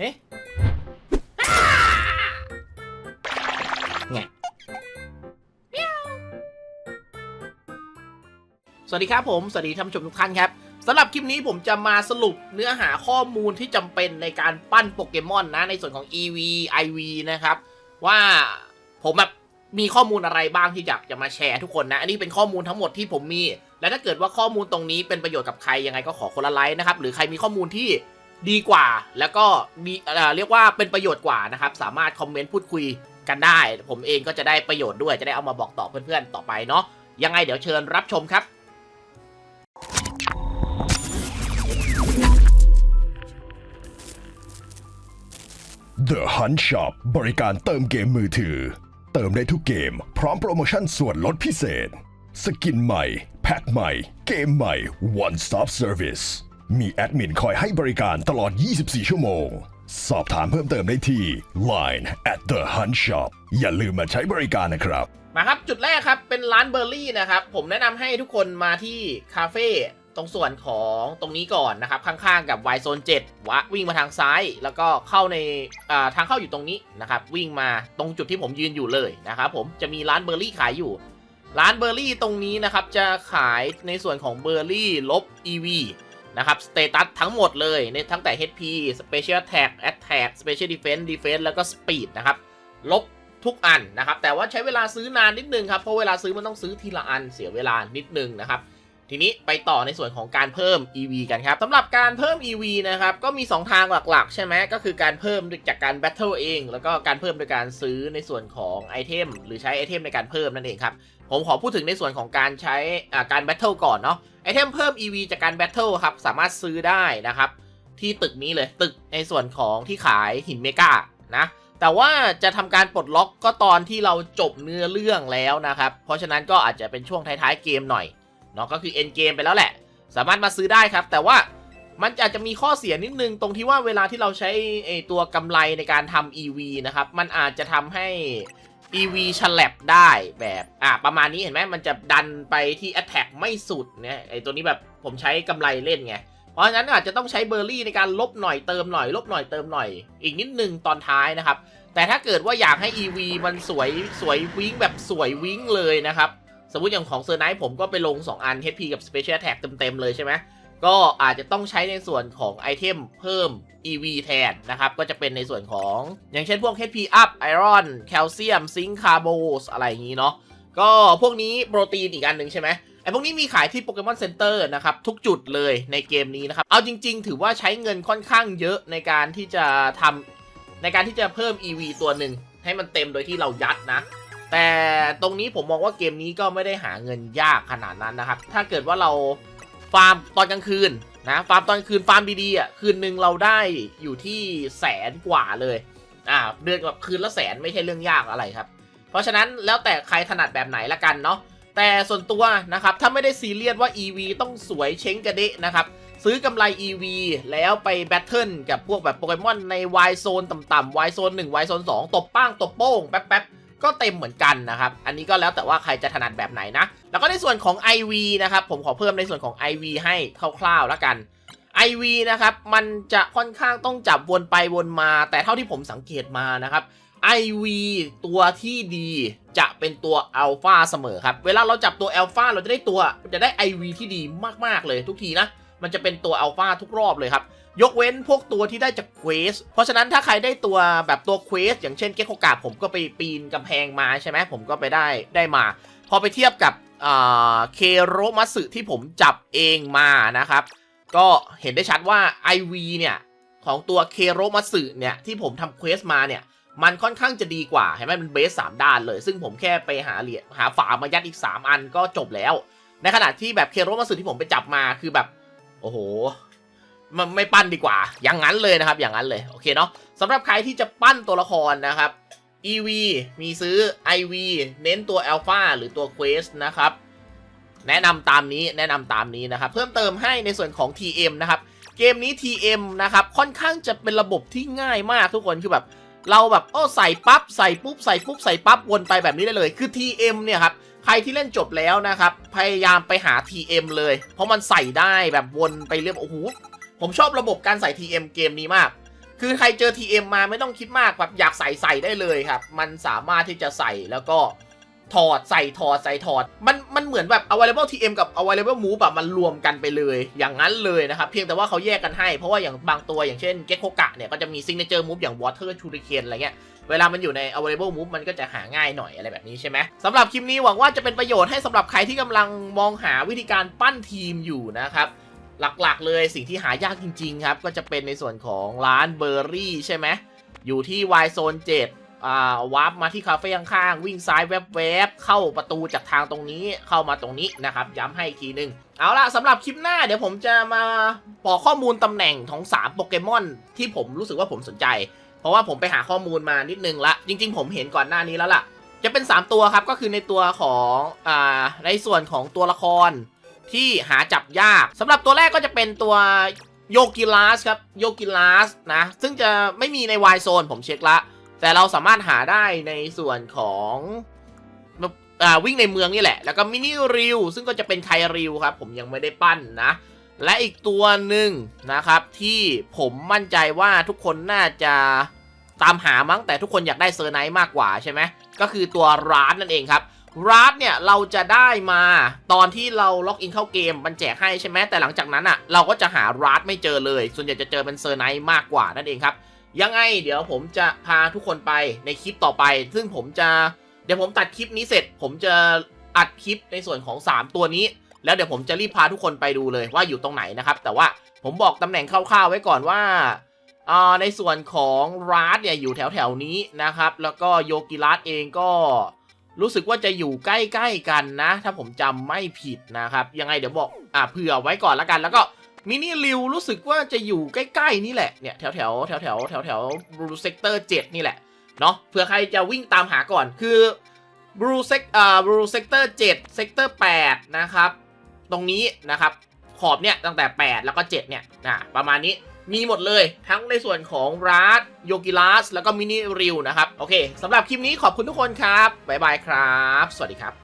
เฮ้ไงสวัสดีครับผม สวัสดีท่านผู้ชมทุกท่านครับสำหรับคลิปนี้ผมจะมาสรุปเนื้อหาข้อมูลที่จำเป็นในการปั้นโปเกมอนนะ ในส่วนของ EV IV นะครับ ว่าผมแบบมีข้อมูลอะไรบ้างที่อยากจะมาแชร์ทุกคนนะ อันนี้เป็นข้อมูลทั้งหมดที่ผมมี และถ้าเกิดว่าข้อมูลตรงนี้เป็นประโยชน์กับใครยังไงก็ขอคนละไลค์นะครับ หรือใครมีข้อมูลที่ ดีกว่า แล้วก็มีเรียกว่าเป็นประโยชน์กว่านะครับ สามารถคอมเมนต์พูดคุยกันได้ ผมเองก็จะได้ประโยชน์ด้วยจะได้เอามาบอกต่อเพื่อนๆต่อไปเนาะยังไงเดี๋ยวเชิญรับชมครับ The Hunt Shop บริการเติมเกมมือถือ เติมได้ทุกเกม พร้อมโปรโมชั่นส่วนลดพิเศษ สกินใหม่ แพ็คใหม่ เกมใหม่ One Stop Service มีแอดมินคอยให้บริการตลอด 24 ชั่วโมง สอบถามเพิ่มเติมได้ที่ Line at The Hunt Shop อย่าลืมมาใช้บริการนะครับ มาครับ จุดแรกครับ เป็นร้านเบอร์รี่นะครับ ผมแนะนำให้ทุกคนมาที่คาเฟ่ตรงส่วนของตรงนี้ก่อนนะครับ ข้างๆกับ Y Zone 7วะวิ่งมาทางซ้าย แล้วก็เข้าในอ่าทางเข้าอยู่ตรงนี้นะครับ วิ่งมาตรงจุดที่ผมยืนอยู่เลยนะครับผมจะมีร้านเบอร์รี่ขายอยู่ ร้านเบอร์รี่ตรงนี้นะครับจะขายในส่วนของเบอร์รี่ลบ EV นะครับสเตตัสทั้งหมดเลยในทั้งแต่ HP Special Attack Attack Special Defense Defense แล้วก็ Speed นะครับ ลบทุกอันนะครับ แต่ว่าใช้เวลาซื้อนานนิดนึงครับ เพราะเวลาซื้อมันต้องซื้อทีละอันเสียเวลานิดนึงนะครับ ทีนี้ไปต่อในส่วนของการเพิ่ม EV กันครับสำหรับการเพิ่ม EV นะครับก็มี 2 ทางหลักๆ ใช่ไหมก็คือการเพิ่มจากการ Battle เอง แล้วก็การเพิ่มโดยการซื้อในส่วนของไอเทมหรือใช้ไอเทมในการเพิ่มนั่นเองครับผมขอพูดถึงในส่วนของการใช้การ Battle ก่อนเนาะไอเทมเพิ่ม EV จากการ Battle ครับสามารถซื้อได้นะครับที่ตึกนี้เลยตึกในส่วนของที่ขายหินเมกานะแต่ว่าจะทำการปลดล็อกก็ตอนที่เราจบเนื้อเรื่องแล้วนะครับ เพราะฉะนั้นก็อาจจะเป็นช่วงท้ายๆเกมหน่อย เนาะก็คือ end เกมไปแล้วแหละ สามารถมาซื้อได้ครับ แต่ว่ามันอาจจะมีข้อเสียนิดนึงตรงที่ว่าเวลาที่เราใช้ตัวกำไรในการทำ EV นะครับ มันอาจจะทำให้ EV ฉลับได้แบบอะประมาณนี้เห็นไหมมันจะดันไปที่ Attack ไม่สุดเนี่ยไอตัวนี้แบบผมใช้กำไรเล่นไง เพราะฉะนั้นอาจจะต้องใช้เบอร์รี่ในการลบหน่อยเติมหน่อย ลบหน่อยเติมหน่อย อีกนิดนึงตอนท้ายนะครับ แต่ถ้าเกิดว่าอยากให้ EV มันสวยสวยวิ้งแบบสวยวิ้งเลยนะครับ สมมติอย่างของเซอร์ไนท์ผมก็ไปลง 2 อัน HP กับ Special Attack เต็ม ๆ เลยใช่ไหมก็อาจจะต้องใช้ในส่วนของไอเทมเพิ่ม EV แทนนะครับ ก็จะเป็นในส่วนของ อย่างเช่นพวก HP Up Iron Calcium Zinc Carbos อะไรอย่างนี้เนาะก็พวกนี้โปรตีนอีกอันหนึ่งใช่ไหมไอพวกนี้มีขายที่โปเกมอนเซ็นเตอร์นะครับ ทุกจุดเลยในเกมนี้นะครับ เอาจริง ๆ ถือว่าใช้เงินค่อนข้างเยอะในการที่จะทำในการที่จะเพิ่ม EV ตัวหนึ่งให้มันเต็มโดยที่เรายัดนะ แต่ตรงนี้ผมมองว่าเกมนี้ก็ไม่ได้หาเงินยากขนาดนั้นนะครับ ถ้าเกิดว่าเราฟาร์มตอนกลางคืนนะฟาร์มตอนคืนฟาร์มดีๆอะคืนหนึ่งเราได้อยู่ที่แสนกว่าเลยอ่าเดือนกับคืนละแสนไม่ใช่เรื่องยากอะไรครับ เพราะฉะนั้นแล้วแต่ใครถนัดแบบไหนละกันเนาะแต่ส่วนตัวนะครับถ้าไม่ได้ซีเรียสว่า EV ต้องสวยเช้งกระเดะนะครับซื้อกำไร EV แล้วไปแบทเทิลกับพวกแบบโปเกมอนใน Y Zone ต่ำๆ Y Zone 1 Y Zone 2ตบป้างตบโป้งแป๊บๆ ก็เต็มเหมือนกันนะครับ อันนี้ก็แล้วแต่ว่าใครจะถนัดแบบไหนนะ แล้วก็ในส่วนของ IV นะครับ ผมขอเพิ่มในส่วนของ IV ให้คร่าวๆแล้วกัน IV นะครับ มันจะค่อนข้างต้องจับวนไปวนมา แต่เท่าที่ผมสังเกตมานะครับ IV ตัวที่ดีจะเป็นตัวอัลฟาเสมอครับ เวลาเราจับตัวอัลฟาเราจะได้ตัวจะได้ IV ที่ดีมากๆเลยทุกทีนะ มันจะเป็นตัวอัลฟาทุกรอบเลยครับ ยกเว้นพวกตัวที่ได้จากเควส เพราะฉะนั้นถ้าใครได้ตัวแบบตัวเควส อย่างเช่นเกคโอกาผมก็ไปปีนกำแพงมาใช่ไหมผมก็ไปได้ได้มา พอไปเทียบกับเคโรมัสึที่ผมจับเองมานะครับ ก็เห็นได้ชัดว่า IV เนี่ย ของตัวเคโรมัสึเนี่ย ที่ผมทำเควสมาเนี่ย มันค่อนข้างจะดีกว่าเห็นไหมมันเบสสามด้านเลย ซึ่งผมแค่ไปหาเหรียญหาฝามายัดอีก 3 อันก็จบแล้ว ในขณะที่แบบเคโรมัสึที่ผมไปจับมาคือแบบ โอ้โหมันไม่ปั้นดีกว่า อย่างนั้นเลยนะครับ อย่างนั้นเลย โอเคเนาะสำหรับใครที่จะปั้นตัวละครนะครับ EV มีซื้อ IV เน้นตัว Alpha หรือตัว Quest นะครับ แนะนำตามนี้ แนะนำตามนี้นะครับ เพิ่มเติมให้ในส่วนของ TM นะครับ เกมนี้ TM นะครับ ค่อนข้างจะเป็นระบบที่ง่ายมากทุกคน คือแบบ เราแบบโอ้ใส่ปั๊บ ใส่ปุ๊บ ใส่ปุ๊บ ใส่ปั๊บ วนไปแบบนี้ได้เลย คือ TM เนี่ยครับ ใครที่เล่นจบแล้วนะครับ พยายามไปหา TM เลย เพราะมันใส่ได้แบบวนไปเรื่อยโอ้โหผมชอบระบบการใส่ TM เกมนี้มาก คือใครเจอ TM มาไม่ต้องคิดมากครับอยากใส่ใส่ได้เลยครับ มันสามารถที่จะใส่แล้วก็ถอดใส่ถอดใส่ถอด มันมันเหมือนแบบ available TM กับ available move แบบมันรวมกันไปเลย อย่างนั้นเลยนะครับ เพียงแต่ว่าเขาแยกกันให้ เพราะว่าอย่างบางตัวอย่างเช่น g e k โ o กะเนี่ย ก็จะมี signature move อย่าง water shuriken อะไรเงี้ย เวลามันอยู่ใน available move มันก็จะหาง่ายหน่อยอะไรแบบนี้ใช่ไหมสำหรับคลิปนี้หวังว่าจะเป็นประโยชน์ให้สำหรับใครที่กำลังมองหาวิธีการปั้นทีมอยู่นะครับหลักๆ เลยสิ่งที่หายากจริง ๆ ครับ ก็จะเป็นในส่วนของร้านเบอร์รี่ใช่ไหมอยู่ที่ Y Zone 7อ่าวาร์ปมาที่คาเฟ่ข้างๆวิ่งซ้ายแวบๆเข้าประตูจากทางตรงนี้เข้ามาตรงนี้นะครับ ย้ำให้อีกทีหนึ่ง เอาล่ะสำหรับคลิปหน้าเดี๋ยวผมจะมาบอกข้อมูลตำแหน่งของ3โปเกมอนที่ผมรู้สึกว่าผมสนใจ เพราะว่าผมไปหาข้อมูลมานิดนึงละจริง ๆ ผมเห็นก่อนหน้านี้แล้วล่ะ จะเป็น 3 ตัวครับก็คือในตัวของอ่าในส่วนของตัวละครที่หาจับยากสำหรับตัวแรกก็จะเป็นตัวโยกิลัสครับโยกิลัสนะซึ่งจะไม่มีใน Y Zone ผมเช็คละ แต่เราสามารถหาได้ในส่วนของ อ่าวิ่งในเมืองนี่แหละ แล้วก็มินิริวซึ่งก็จะเป็นไคริวครับ ผมยังไม่ได้ปั้นนะ และอีกตัวหนึ่งนะครับที่ผมมั่นใจว่าทุกคนน่าจะตามหามั้งแต่ทุกคนอยากได้เซอร์ไนท์มากกว่าใช่ไหมก็คือตัวร้านนั่นเองครับร้านเนี่ยเราจะได้มาตอนที่เราล็อกอินเข้าเกมมันแจกให้ใช่ไหมแต่หลังจากนั้นอะ เราก็จะหาร้านไม่เจอเลย ส่วนใหญ่จะเจอเป็นเซอร์ไนท์มากกว่านั่นเองครับ ยังไงเดี๋ยวผมจะพาทุกคนไปในคลิปต่อไป ซึ่งผมจะ เดี๋ยวผมตัดคลิปนี้เสร็จ ผมจะอัดคลิปในส่วนของ 3 ตัวนี้ แล้วเดี๋ยวผมจะรีบพาทุกคนไปดูเลยว่าอยู่ตรงไหนนะครับ แต่ว่าผมบอกตำแหน่งคร่าวๆไว้ก่อนว่าอ่าในส่วนของร้านเนี่ยอยู่แถวๆนี้นะครับ แล้วก็โยกิรัสเองก็รู้สึกว่าจะอยู่ใกล้ๆกันนะ ถ้าผมจำไม่ผิดนะครับ ยังไงเดี๋ยวบอกอ่าเผื่อไว้ก่อนละกัน แล้วก็มินิริวรู้สึกว่าจะอยู่ใกล้ๆนี่แหละเนี่ยแถวๆแถวๆแถวๆแถวๆบรูเซกเตอร์7นี่แหละ เนาะเผื่อใครจะวิ่งตามหาก่อนคือบรูเซกอ่าบรูเซกเตอร์เจ็ดเซกเตอร์แปดนะครับ ตรงนี้นะครับขอบเนี่ยตั้งแต่ 8 แล้วก็ 7 เนี่ยนะประมาณนี้มีหมดเลยทั้งในส่วนของรัสโยกิลัสแล้วก็มินิริวนะครับ โอเคสำหรับคลิปนี้ขอบคุณทุกคนครับ บ๊ายบายครับ สวัสดีครับ